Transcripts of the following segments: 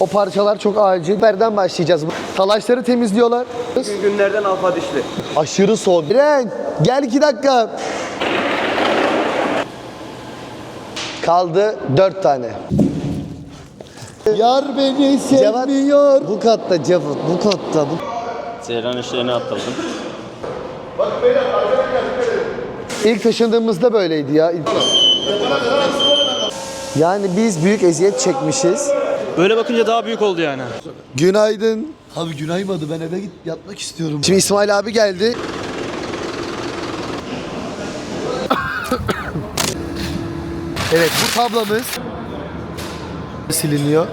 O parçalar çok acil. Nereden başlayacağız? Talaşları temizliyorlar. Bugün günlerden alfa dişli. Aşırı soğuk. Ren gel iki dakika. Kaldı dört tane. Yar beni Cevat sevmiyor. bu katta Cevat bu katta. Bu... Seyran işlerine atıldım. İlk taşındığımızda böyleydi ya. Yani biz büyük eziyet çekmişiz. Böyle bakınca daha büyük oldu yani. Günaydın. Abi günaymadı ben eve git yatmak istiyorum. Şimdi İsmail abi geldi. evet bu tablamız siliniyor.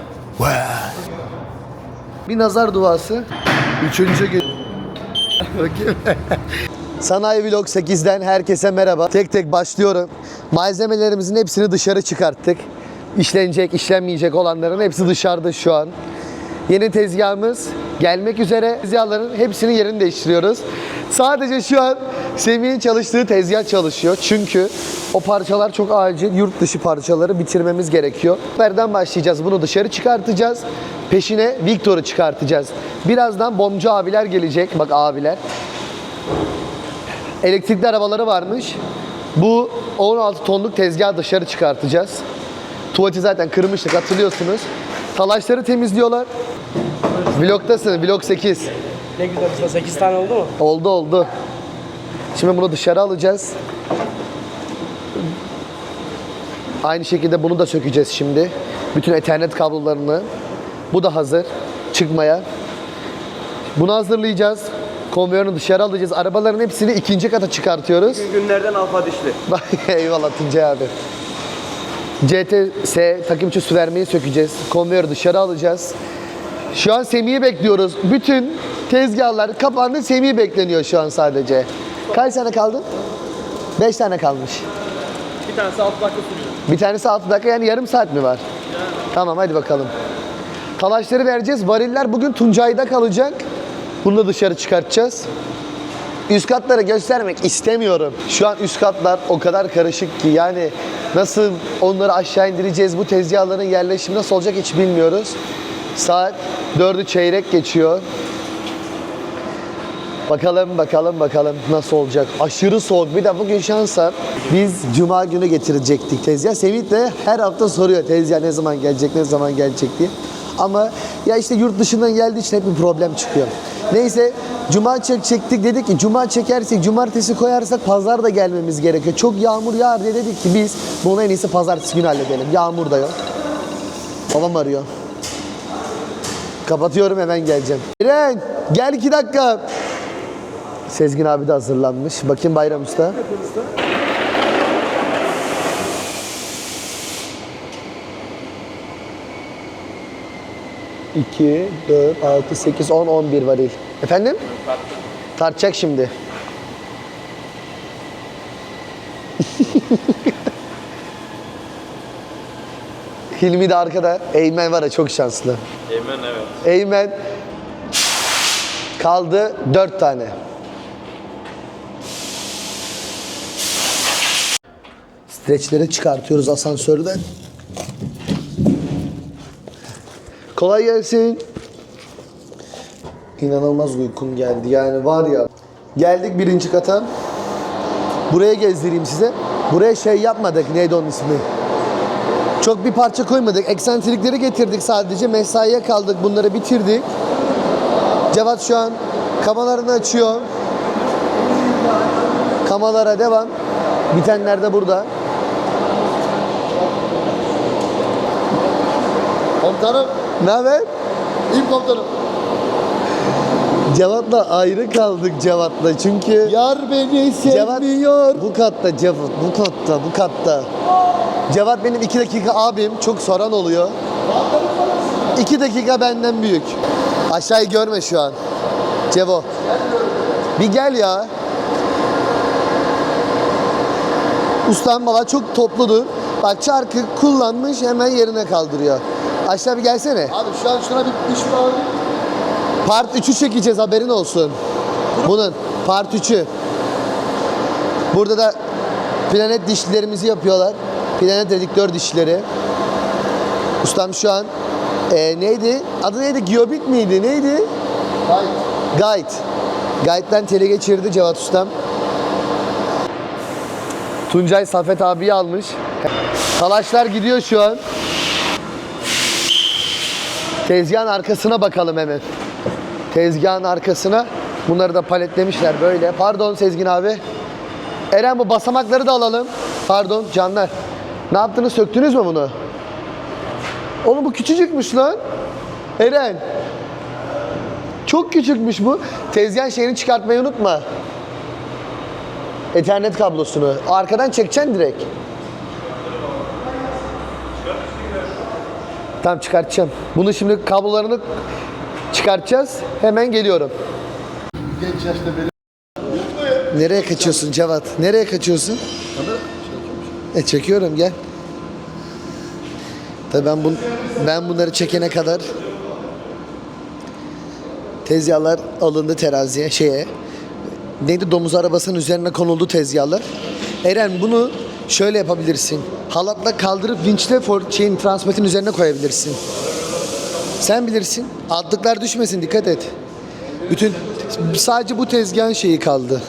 Bir nazar duası. Üçüncü gün. Bakayım. Sanayi Vlog 8'den herkese merhaba. Tek tek başlıyorum. Malzemelerimizin hepsini dışarı çıkarttık. İşlenecek, işlenmeyecek olanların hepsi dışarıda şu an. Yeni tezgahımız gelmek üzere. Tezgahların hepsinin yerini değiştiriyoruz. Sadece şu an Semih'in çalıştığı tezgah çalışıyor. Çünkü o parçalar çok acil. Yurt dışı parçaları bitirmemiz gerekiyor. Nereden başlayacağız? Bunu dışarı çıkartacağız. Peşine Victor'u çıkartacağız. Birazdan bombcu abiler gelecek. Bak abiler elektrikli arabaları varmış. Bu 16 tonluk tezgahı dışarı çıkartacağız. Tuvaleti zaten kırmıştık hatırlıyorsunuz. Talaşları temizliyorlar. Vlogtasın, vlog 8. Ne güzel usta 8 tane oldu mu? Oldu oldu. Şimdi bunu dışarı alacağız. Aynı şekilde bunu da sökeceğiz şimdi. Bütün ethernet kablolarını. Bu da hazır çıkmaya. Bunu hazırlayacağız. Konveyörünü dışarı alacağız. Arabaların hepsini ikinci kata çıkartıyoruz. Bugün günlerden alfa dişli. Eyvallah Tuncay abi. CTS takımçı su vermeyi sökeceğiz. Konveyörü dışarı alacağız. Şu an Semih'i bekliyoruz. Bütün tezgahlar kapandı. Semih bekleniyor şu an sadece. Kaç tane kaldı? 5 tane kalmış. Bir tanesi 6 dakika sürüyor. Bir tanesi 6 dakika yani yarım saat mi var? Tamam hadi bakalım. Talaşları vereceğiz. Variller bugün Tuncay'da kalacak. Bunu da dışarı çıkartacağız. Üst katları göstermek istemiyorum. Şu an üst katlar o kadar karışık ki yani nasıl onları aşağı indireceğiz, bu tezgahların yerleşimi nasıl olacak hiç bilmiyoruz. Saat 4'ü çeyrek geçiyor. Bakalım bakalım bakalım nasıl olacak. Aşırı soğuk. Bir de bugün şansa biz cuma günü getirecektik tezgah. Semih de her hafta soruyor tezgah ne zaman gelecek, ne zaman gelecek diye. Ama ya işte yurt dışından geldiği için hep bir problem çıkıyor. Neyse cuma çekecektik dedik ki cuma çekersek cumartesi koyarsak pazar da gelmemiz gerekiyor. Çok yağmur yağar diye dedik ki biz bunu en iyisi pazartesi günü halledelim. Yağmur da yok. Babam arıyor. Kapatıyorum hemen geleceğim. İren gel iki dakika. Sezgin abi de hazırlanmış. Bakayım Bayram Usta. İki, dört, altı, sekiz, on, on bir varil. Efendim? Tartacak şimdi. Hilmi de arkada. Eymen var ya çok şanslı. Eymen evet. Eymen kaldı dört tane. Streçleri çıkartıyoruz asansörden. Kolay gelsin. İnanılmaz uykum geldi. Yani var ya. Geldik birinci kata. Buraya gezdireyim size. Buraya şey yapmadık. Neydi onun ismi? Çok bir parça koymadık. Eksentrikleri getirdik sadece. Mesaiye kaldık. Bunları bitirdik. Cevat şu an kamalarını açıyor. Kamalara devam. Bitenler de burada. Komutanım. Ne haber? İyiyim komutanım. Cevat'la ayrı kaldık Cevat'la çünkü Yar beni Cevat sevmiyor. bu katta Cevat bu katta bu katta. Cevat benim iki dakika abim çok soran oluyor. İki dakika benden büyük. Aşağıyı görme şu an. Cevo. Bir gel ya. Ustam valla çok topludur. Bak çarkı kullanmış hemen yerine kaldırıyor. Aşağı bir gelsene. Abi şu an şuna bir iş var. Part 3'ü çekeceğiz haberin olsun. Bunun part 3'ü. Burada da planet dişlilerimizi yapıyorlar. Planet redüktör dişleri. Ustam şu an Ee, neydi? Adı neydi? Giyobit miydi? Neydi? Hayır. Guide. Guide'den tele geçirdi Cevat Ustam. Tuncay Safet abiyi almış. Talaşlar gidiyor şu an. Tezgahın arkasına bakalım hemen. Tezgahın arkasına. Bunları da paletlemişler böyle. Pardon Sezgin abi. Eren bu basamakları da alalım. Pardon canlar. Ne yaptınız? Söktünüz mü bunu? Oğlum bu küçücükmüş lan. Eren. Çok küçükmüş bu. Tezgahın şeyini çıkartmayı unutma. Ethernet kablosunu. Arkadan çekeceksin direkt. Tamam çıkartacağım. Bunu şimdi kablolarını çıkartacağız. Hemen geliyorum. Genç yaşta beni Nereye kaçıyorsun Cevat? Nereye kaçıyorsun? E çekiyorum gel. Tabii ben bun ben bunları çekene kadar tezgahlar alındı teraziye şeye. Neydi domuz arabasının üzerine konuldu tezgahlar. Eren bunu şöyle yapabilirsin. Halatla kaldırıp vinçle for, şeyin transmitin üzerine koyabilirsin. Sen bilirsin. Altlıklar düşmesin dikkat et. Bütün sadece bu tezgahın şeyi kaldı.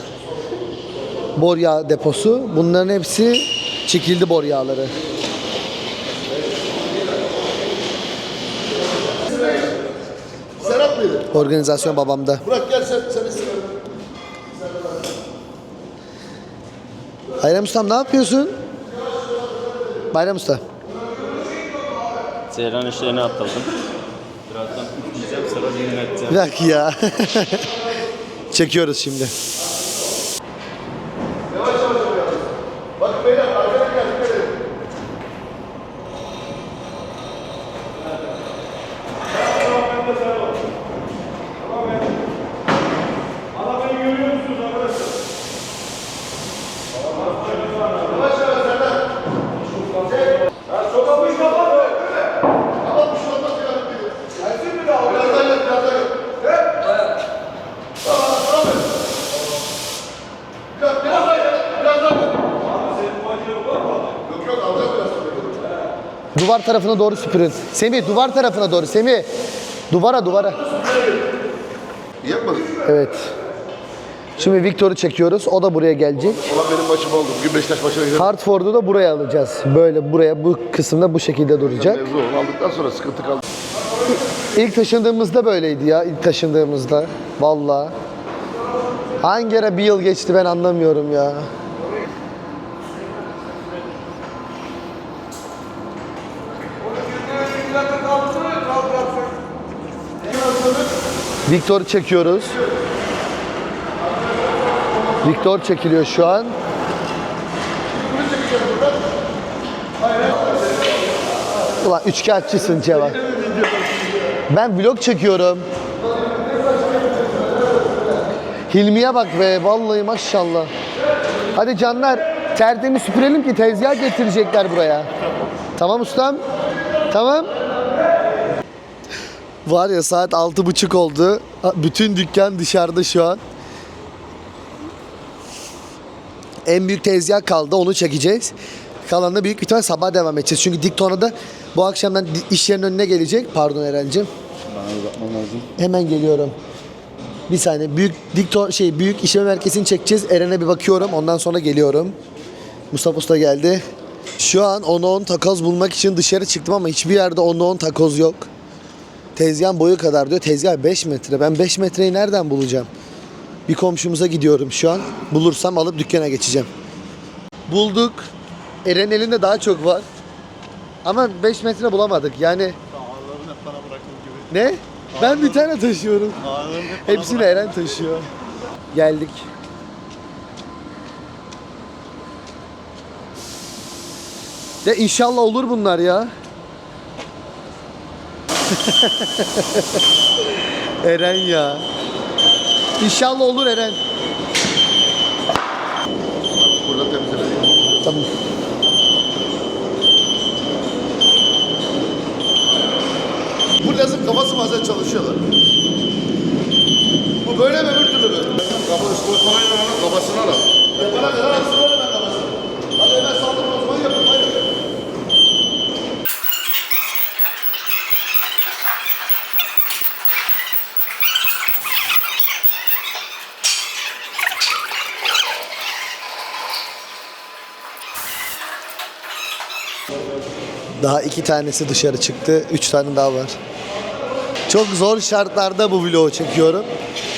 Bor yağı deposu. Bunların hepsi çekildi bor yağları. Serap mıydı? Organizasyon babamda. Burak gel sen, sen istedim. Bayram Ustam ne yapıyorsun? Bayram Usta. Seyran işlerini atladım. Birazdan üfleyeceğim sonra dinleteceğim. Bir dakika ya. Çekiyoruz şimdi. Duvar tarafına doğru süpürün. Semih duvar tarafına doğru. Semih. Duvara duvara. Yapmadın. Evet. Şimdi Victor'u çekiyoruz. O da buraya gelecek. Ulan benim başım oldu. Bugün Beşiktaş başına gidelim. Hartford'u da buraya alacağız. Böyle buraya bu kısımda bu şekilde duracak. Mevzu onu aldıktan sonra sıkıntı kaldı. İlk taşındığımızda böyleydi ya. İlk taşındığımızda. Vallahi. Hangi ara bir yıl geçti ben anlamıyorum ya. Viktor çekiyoruz. Viktor çekiliyor şu an. Ulan üçkağıtçısın Cevat. Ben vlog çekiyorum. Hilmi'ye bak be vallahi maşallah. Hadi canlar tertemiz süpürelim ki tezgah getirecekler buraya. Tamam ustam? Tamam. Var ya saat altı buçuk oldu. Bütün dükkan dışarıda şu an. En büyük tezgah kaldı onu çekeceğiz. Kalanında büyük bir ihtimal sabah devam edeceğiz. Çünkü Dikton'a da bu akşamdan di- iş yerinin önüne gelecek. Pardon Eren'cim. Hemen geliyorum. Bir saniye. Büyük Dikton şey büyük işlem merkezini çekeceğiz. Eren'e bir bakıyorum. Ondan sonra geliyorum. Mustafa Usta geldi. Şu an 10'a 10 takoz bulmak için dışarı çıktım ama hiçbir yerde 10'a 10 takoz yok. Tezgahın boyu kadar diyor. Tezgah 5 metre. Ben 5 metreyi nereden bulacağım? Bir komşumuza gidiyorum şu an. Bulursam alıp dükkana geçeceğim. Bulduk. Eren elinde daha çok var. Ama 5 metre bulamadık. Yani ne? Ben bir tane taşıyorum. Hepsini Eren taşıyor. Geldik. Ya inşallah olur bunlar ya. Eren ya. İnşallah olur Eren. Burada temizledik. Tamam. Bu lazım kafası bazen çalışıyorlar. Bu böyle mi öbür türlü mü? Kafa üstüne koyun onu kafasına kadar alsın öyle ben kafasını. Hadi hemen saldırın o zaman yapın. Haydi. Daha iki tanesi dışarı çıktı. Üç tane daha var. Çok zor şartlarda bu vlogu çekiyorum.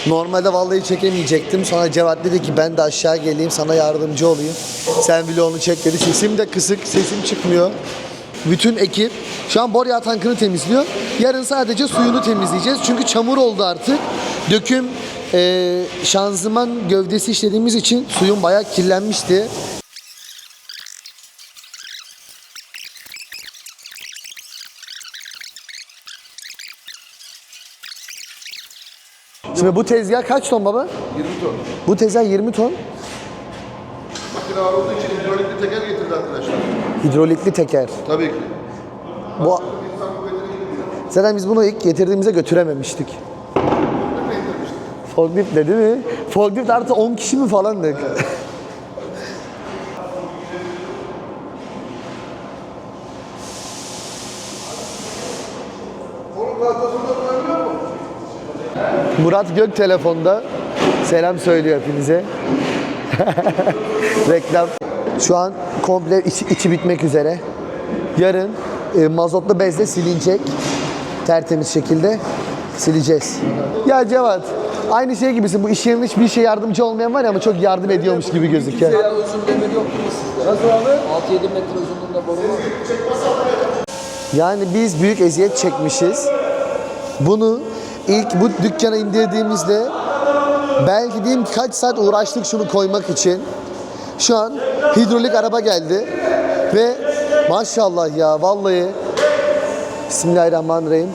Normalde vallahi çekemeyecektim. Sonra Cevat dedi ki ben de aşağı geleyim sana yardımcı olayım. Sen vlogunu çek dedi. Sesim de kısık, sesim çıkmıyor. Bütün ekip şu an bor yağ tankını temizliyor. Yarın sadece suyunu temizleyeceğiz. Çünkü çamur oldu artık. Döküm eee, şanzıman gövdesi işlediğimiz için suyun bayağı kirlenmişti. Şimdi bu tezgah kaç ton baba? 20 ton. Bu tezgah 20 ton. Makine ağır olduğu için hidrolikli teker getirdi arkadaşlar. Hidrolikli teker. Tabii ki. Bu Zaten biz bunu ilk getirdiğimizde götürememiştik. Forklift dedi mi? Forklift artı 10 kişi mi falandık? Onun Murat Gök telefonda. Selam söylüyor hepinize. Reklam. Şu an komple içi, içi bitmek üzere. Yarın e, mazotlu bezle silinecek. Tertemiz şekilde sileceğiz. Ya Cevat, aynı şey gibisin. Bu iş yerinde hiçbir şey yardımcı olmayan var ya ama çok yardım ediyormuş gibi gözüküyor. Ya uzun demir yok mu sizde? Nasıl abi? 6-7 metre uzunluğunda boru var. Yani biz büyük eziyet çekmişiz. Bunu ilk bu dükkana indirdiğimizde belki diyeyim kaç saat uğraştık şunu koymak için. Şu an hidrolik araba geldi ve maşallah ya vallahi Bismillahirrahmanirrahim.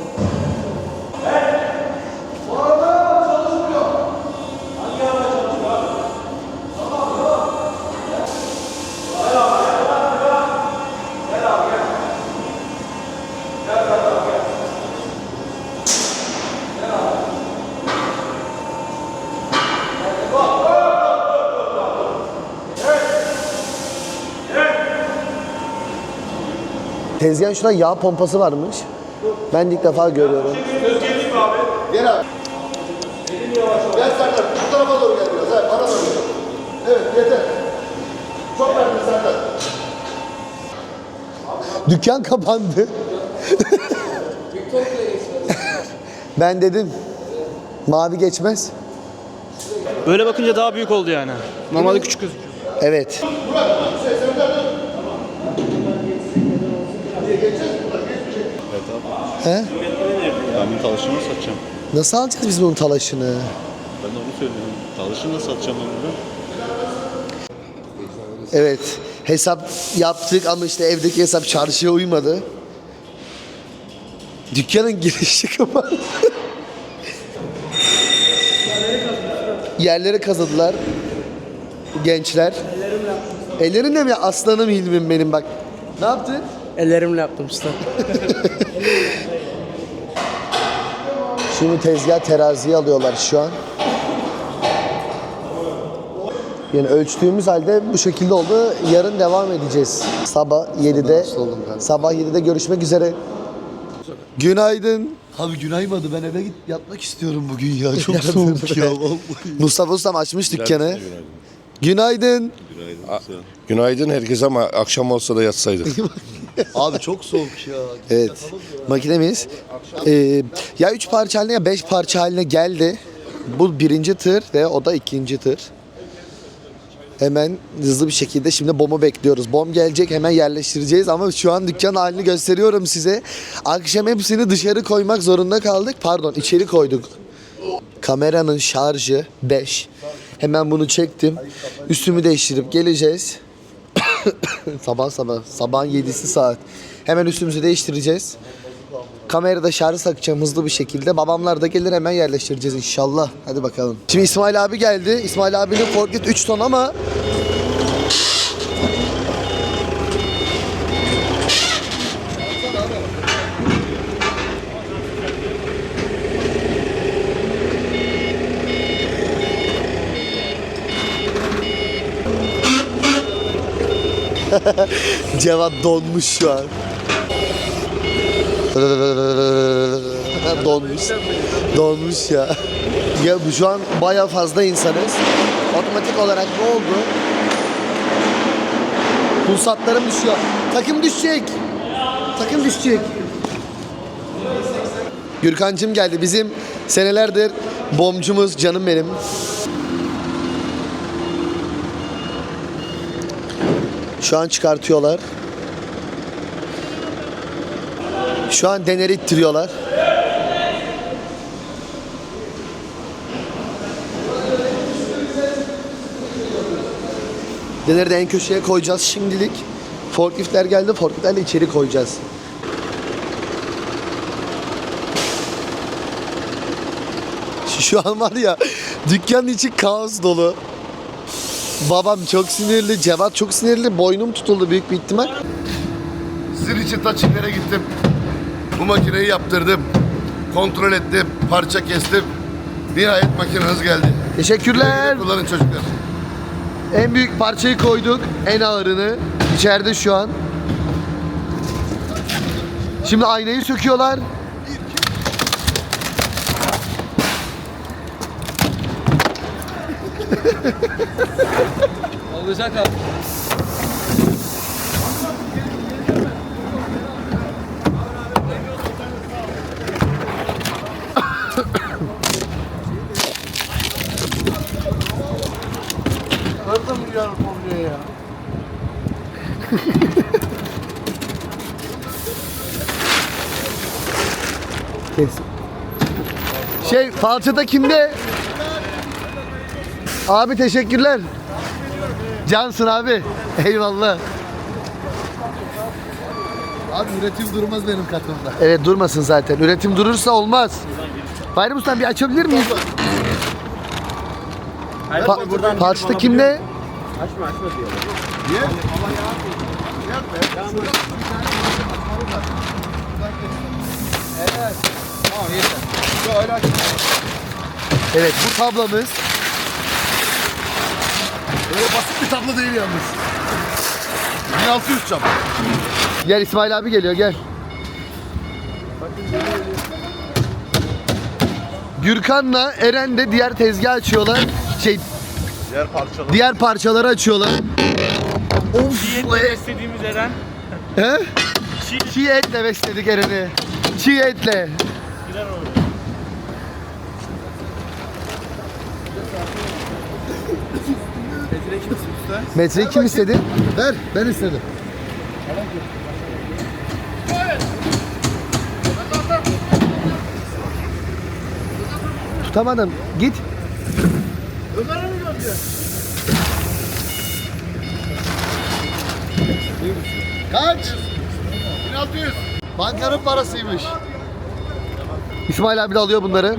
Tezgahın şurada yağ pompası varmış. Ben ilk defa görüyorum. Gel abi. Gel Serdar. Bu tarafa doğru gel biraz. Evet, bana doğru gel. Evet, yeter. Çok verdin Serdar. Dükkan kapandı. ben dedim mavi geçmez. Böyle bakınca daha büyük oldu yani. Normalde küçük gözüküyor. Evet. He? Ben bunu talaşını satacağım. Nasıl alacağız biz bunun talaşını? Ben de onu söylüyorum. Talaşını nasıl satacağım ben bunu? Evet. Hesap yaptık ama işte evdeki hesap çarşıya uymadı. Dükkanın girişi kapandı. Yerleri kazıdılar. Gençler. Ellerimle mi? Aslanım Hilmim benim bak. Ne yaptın? Ellerimle yaptım usta. Şimdi tezgah teraziye alıyorlar şu an. Yani ölçtüğümüz halde bu şekilde oldu. Yarın devam edeceğiz. Sabah 7'de. Sabah 7'de görüşmek üzere. Günaydın. Abi günaymadı ben eve git yatmak istiyorum bugün ya. Çok soğuk ya vallahi. Mustafa Ustam açmış dükkanı. Günaydın. Günaydın herkese ama akşam olsa da yatsaydık. Abi çok soğuk ya. Evet. Makinemiz. Ee, ya 3 parça haline ya 5 parça haline geldi. Bu birinci tır ve o da ikinci tır. Hemen hızlı bir şekilde şimdi bomu bekliyoruz. Bom gelecek hemen yerleştireceğiz ama şu an dükkan halini gösteriyorum size. Akşam hepsini dışarı koymak zorunda kaldık. Pardon içeri koyduk. Kameranın şarjı 5. Hemen bunu çektim. Üstümü değiştirip geleceğiz. sabah sabah. Sabahın 7'si saat. Hemen üstümüzü değiştireceğiz. Kamerada şarj takacağım hızlı bir şekilde. Babamlar da gelir hemen yerleştireceğiz inşallah. Hadi bakalım. Şimdi İsmail abi geldi. İsmail abinin forklift 3 ton ama Cevat donmuş şu an. donmuş. Donmuş ya. Ya şu an baya fazla insanız. Otomatik olarak ne oldu? Pulsatlarım düşüyor. Takım düşecek. Sakın düşecek. Gürkancım geldi. Bizim senelerdir bombcumuz canım benim. Şu an çıkartıyorlar. Şu an deneri ittiriyorlar. Deneri de en köşeye koyacağız şimdilik. Forkliftler geldi. Forkliftlerle içeri koyacağız. Şu an var ya dükkanın içi kaos dolu. Babam çok sinirli, Cevat çok sinirli. Boynum tutuldu büyük bir ihtimal. Sizin için ta Çinlere gittim. Bu makineyi yaptırdım. Kontrol ettim. Parça kestim. Nihayet makineniz geldi. Teşekkürler. Kullanın çocuklar. En büyük parçayı koyduk. En ağırını. İçeride şu an. Şimdi aynayı söküyorlar. Olacak abi. Kes. Şey falçata kimde? Abi teşekkürler. Cansın abi. Eyvallah. Abi üretim durmaz benim katımda. Evet durmasın zaten. Üretim durursa olmaz. Bayram Usta bir açabilir miyiz? Pa- falçata kimde? Evet bu tablamız Böyle basit bir tablo değil yalnız. 1600 çap. Gel İsmail abi geliyor gel. Gürkan'la Eren de diğer tezgah açıyorlar. Şey Diğer parçalar. diğer parçaları açıyorlar. Of. Çiğ istediğimiz Eren. He? Çiğ etle besledik Eren'i. Çiğ etle. Metreyi kim istedi? Ver ben istedim. Tutamadım. Git. Kaç? 1600. Bankanın parasıymış. İsmail abi de alıyor bunları.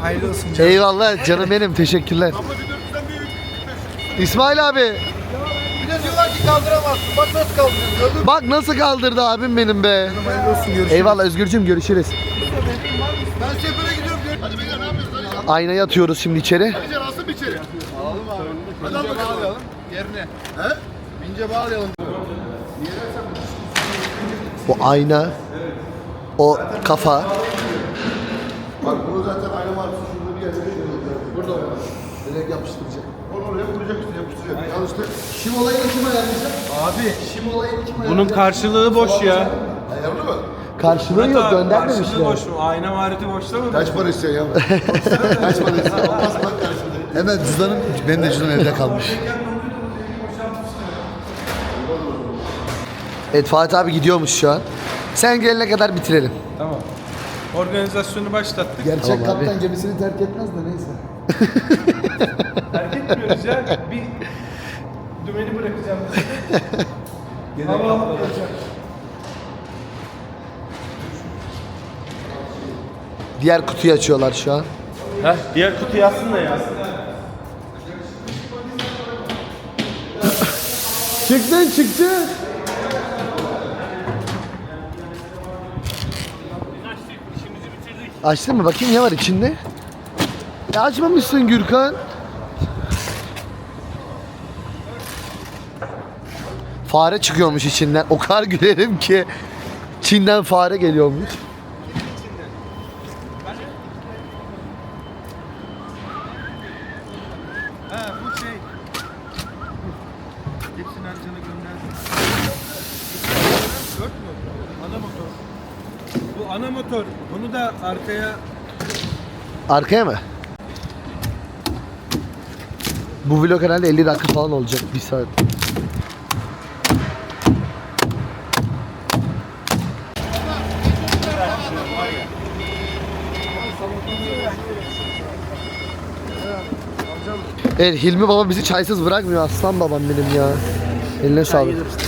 Hayırlı olsun. Eyvallah canım benim. Teşekkürler. İsmail abi. Bir de diyorlar ki kaldıramazsın. Bak nasıl kaldırıyorsun. Bak nasıl kaldırdı abim benim be. Eyvallah Özgürcüğüm görüşürüz. Ben sefere gidiyorum diyor. Hadi beyler ne yapıyorsun? Hadi. Aynayı atıyoruz şimdi içeri. Hadi gel alsın bir içeri. Alalım abi. Hadi al bakalım. Yerine. He? Bince bağlayalım. Bu ayna. O kafa. Bak bunu zaten aynı markası şurada bir yerde şurada. Burada olmaz. Direkt yapıştıracak. Onu oraya vuracak işte yapıştıracak. Yanlışlıkla. Şim olayını kim ayarlayacak? Abi. Şim olayını kim ayarlayacak? Bunun karşılığı boş ya. Ayarlı mı? Karşılığı yok göndermemişler. mu? Ayna marifeti boşta mı? Kaç para istiyorsun ya? Kaç para istiyorsun? Olmaz bak karşılığı. Hemen cüzdanım, benim de cüzdanım evde kalmış. Evet Fatih abi gidiyormuş şu an. Sen gelene kadar bitirelim. Tamam. Organizasyonu başlattık. Gerçek Tamam abi. kaptan gemisini terk etmez de neyse. Terk etmiyoruz ya. Bir dümeni bırakacağım. Hava geleceğim. Diğer kutuyu açıyorlar şu an. Heh, diğer kutuyu yazsın da ya. Çıktın çıktı. Açtın mı? Bakayım ne var içinde? Ya açmamışsın Gürkan. Fare çıkıyormuş içinden. O kadar gülerim ki. Çin'den fare geliyormuş. Ha bu şey. Hepsini Ercan'a gönderdim. Bu ana motor. Bunu da arkaya Arkaya mı? Bu vlog herhalde 50 dakika falan olacak. Bir saat. Evet Hilmi baba bizi çaysız bırakmıyor aslan babam benim ya. Eline sağlık.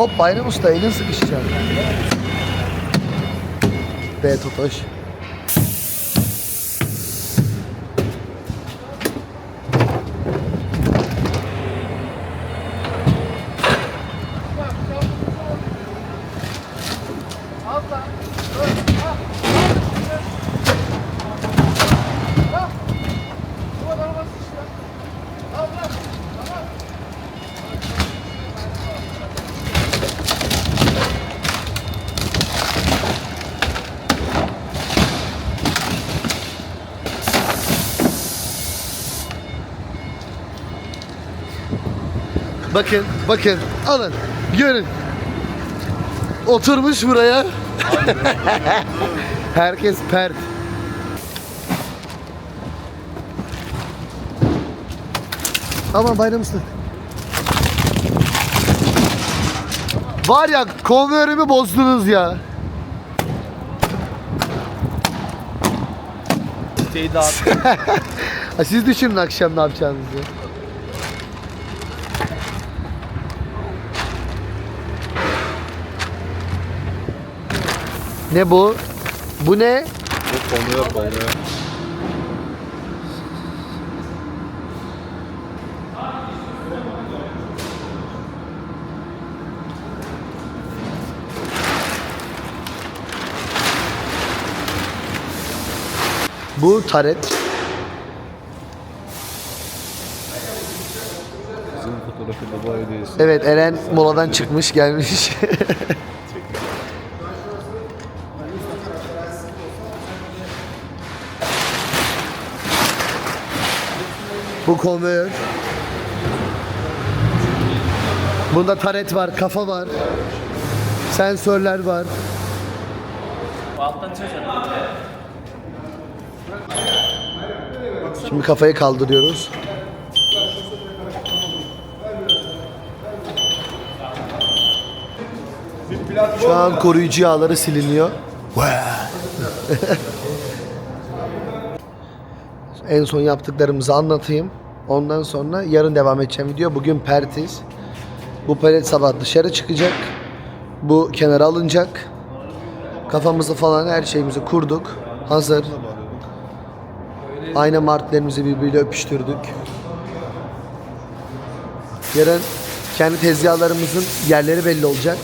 Hop Bayram Usta elin sıkışacak. Be Totoş. Bakın, bakın, alın, görün. Oturmuş buraya. Herkes pert. Aman bayram usta. Var ya konveyörümü bozdunuz ya. Şeyi dağıt. Ha, siz düşünün akşam ne yapacağınızı. Ne bu? Bu ne? Bu taret. Bizim fotoğrafında bu aydayız. Evet Eren moladan çıkmış gelmiş. Bu konveyör. Bunda taret var, kafa var. Sensörler var. Şimdi kafayı kaldırıyoruz. Şu an koruyucu yağları siliniyor. en son yaptıklarımızı anlatayım. Ondan sonra yarın devam edeceğim video. Bugün pertiz. Bu palet sabah dışarı çıkacak. Bu kenara alınacak. Kafamızı falan her şeyimizi kurduk. Hazır. Ayna martlarımızı birbiriyle öpüştürdük. Yarın kendi tezgahlarımızın yerleri belli olacak.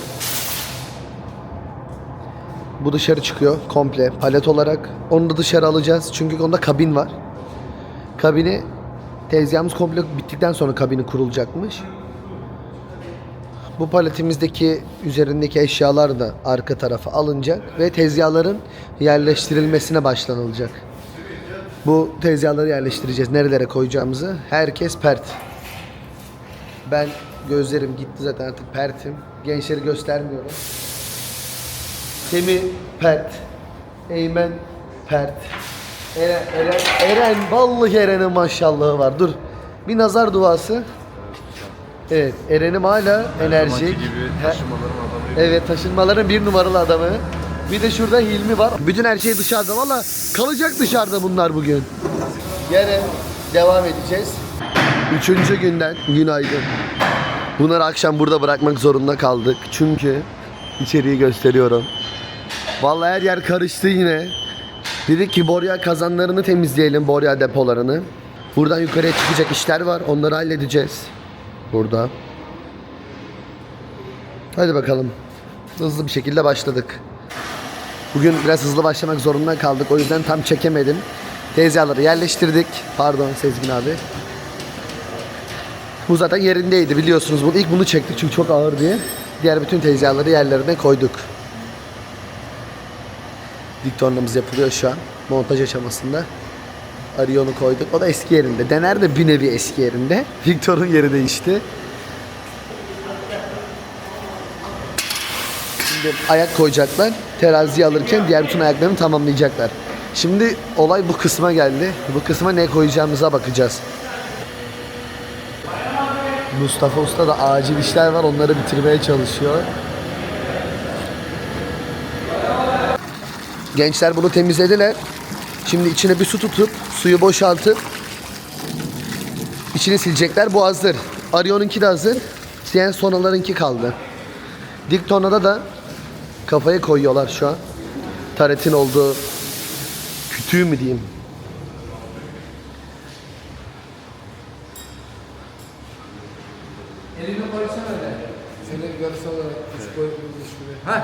Bu dışarı çıkıyor komple palet olarak. Onu da dışarı alacağız çünkü onda kabin var. Kabini tezgahımız komple bittikten sonra kabini kurulacakmış. Bu paletimizdeki üzerindeki eşyalar da arka tarafa alınacak ve tezgahların yerleştirilmesine başlanılacak. Bu tezgahları yerleştireceğiz. Nerelere koyacağımızı. Herkes pert. Ben gözlerim gitti zaten artık pertim. Gençleri göstermiyorum. Semih pert. Eymen pert. Eren, Eren, Eren vallahi Eren'in maşallahı var. Dur. Bir nazar duası. Evet, Eren'im hala enerjik. He- Evet, taşınmaların bir numaralı adamı. Bir de şurada Hilmi var. Bütün her şey dışarıda. Valla kalacak dışarıda bunlar bugün. Yarın devam edeceğiz. Üçüncü günden günaydın. Bunları akşam burada bırakmak zorunda kaldık. Çünkü içeriği gösteriyorum. Vallahi her yer karıştı yine. Dedik ki borya kazanlarını temizleyelim, borya depolarını. Buradan yukarıya çıkacak işler var. Onları halledeceğiz. Burada. Hadi bakalım. Hızlı bir şekilde başladık. Bugün biraz hızlı başlamak zorunda kaldık. O yüzden tam çekemedim. Tezgahları yerleştirdik. Pardon Sezgin abi. Bu zaten yerindeydi biliyorsunuz. Bunu ilk bunu çektik çünkü çok ağır diye. Diğer bütün tezgahları yerlerine koyduk. Dik tornamız yapılıyor şu an. Montaj aşamasında. Arion'u koyduk. O da eski yerinde. Dener de bir nevi eski yerinde. Victor'un yeri değişti. Şimdi ayak koyacaklar. Teraziyi alırken diğer bütün ayaklarını tamamlayacaklar. Şimdi olay bu kısma geldi. Bu kısma ne koyacağımıza bakacağız. Mustafa Usta da acil işler var. Onları bitirmeye çalışıyor. Gençler bunu temizlediler. Şimdi içine bir su tutup suyu boşaltıp içini silecekler. Bu hazır. Arion'unki de hazır. Siyen sonalarınki kaldı. Dik tornada da kafaya koyuyorlar şu an. Taretin olduğu kütüğü mü diyeyim. Elini koysana öyle. Şöyle bir görsel olarak üç boyutlu bir gibi. Heh.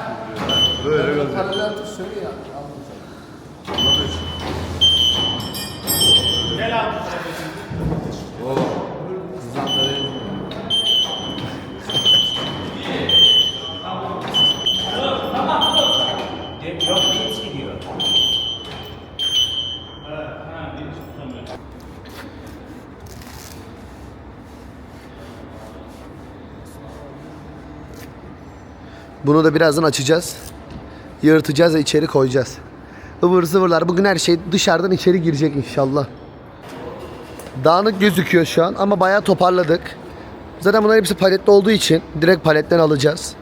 Böyle Paralel tut şöyle ya. Aldım sana. Gel abi. Oo. Kızlandırayım. Bunu da birazdan açacağız. Yırtacağız ve içeri koyacağız. Ivır zıvırlar. Bugün her şey dışarıdan içeri girecek inşallah. Dağınık gözüküyor şu an ama bayağı toparladık. Zaten bunlar hepsi paletli olduğu için direkt paletten alacağız.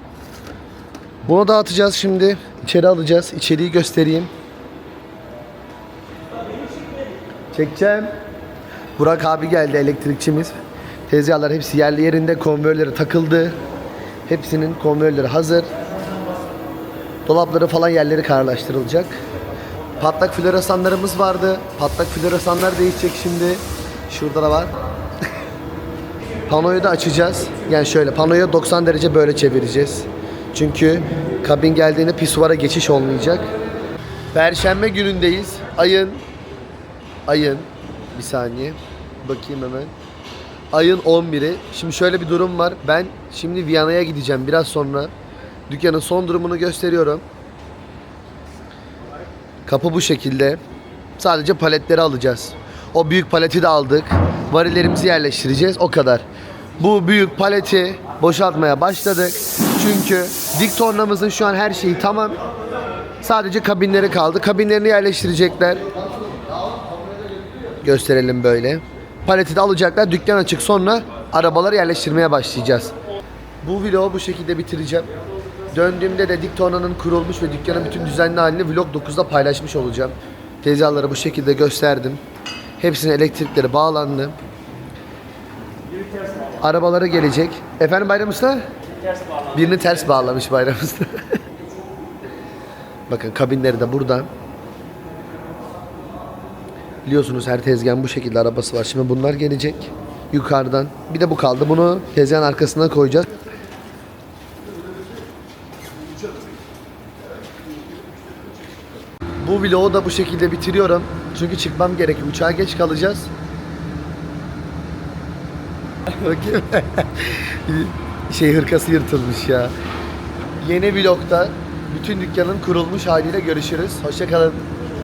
Bunu dağıtacağız şimdi. İçeri alacağız. İçeriği göstereyim. Çekeceğim. Burak abi geldi elektrikçimiz. Tezgahlar hepsi yerli yerinde. Konveyörleri takıldı. Hepsinin konveyörleri hazır. Dolapları falan yerleri kararlaştırılacak. Patlak floresanlarımız vardı. Patlak floresanlar değişecek şimdi. Şurada da var. Panoyu da açacağız. Yani şöyle panoyu 90 derece böyle çevireceğiz. Çünkü kabin geldiğinde pisuvara geçiş olmayacak. Perşembe günündeyiz. Ayın ayın bir saniye bakayım hemen. Ayın 11'i. Şimdi şöyle bir durum var. Ben şimdi Viyana'ya gideceğim biraz sonra. Dükkanın son durumunu gösteriyorum. Kapı bu şekilde. Sadece paletleri alacağız. O büyük paleti de aldık. Varillerimizi yerleştireceğiz. O kadar. Bu büyük paleti boşaltmaya başladık. Çünkü dik tornamızın şu an her şeyi tamam. Sadece kabinleri kaldı. Kabinlerini yerleştirecekler. Gösterelim böyle. Paleti de alacaklar. Dükkan açık sonra arabaları yerleştirmeye başlayacağız. Bu vlogu bu şekilde bitireceğim. Döndüğümde de dik tornanın kurulmuş ve dükkanın bütün düzenli halini vlog 9'da paylaşmış olacağım. Tezgahları bu şekilde gösterdim. Hepsinin elektrikleri bağlandı. Arabaları gelecek. Efendim Bayram Usta? Birini ters bağlamış Bayram Usta. Bakın kabinleri de burada. Biliyorsunuz her tezgahın bu şekilde arabası var. Şimdi bunlar gelecek yukarıdan. Bir de bu kaldı. Bunu tezgahın arkasına koyacağız. Bu vlogu da bu şekilde bitiriyorum. Çünkü çıkmam gerek. Uçağa geç kalacağız. Bakayım. şey hırkası yırtılmış ya. Yeni vlogda bütün dükkanın kurulmuş haliyle görüşürüz. Hoşçakalın.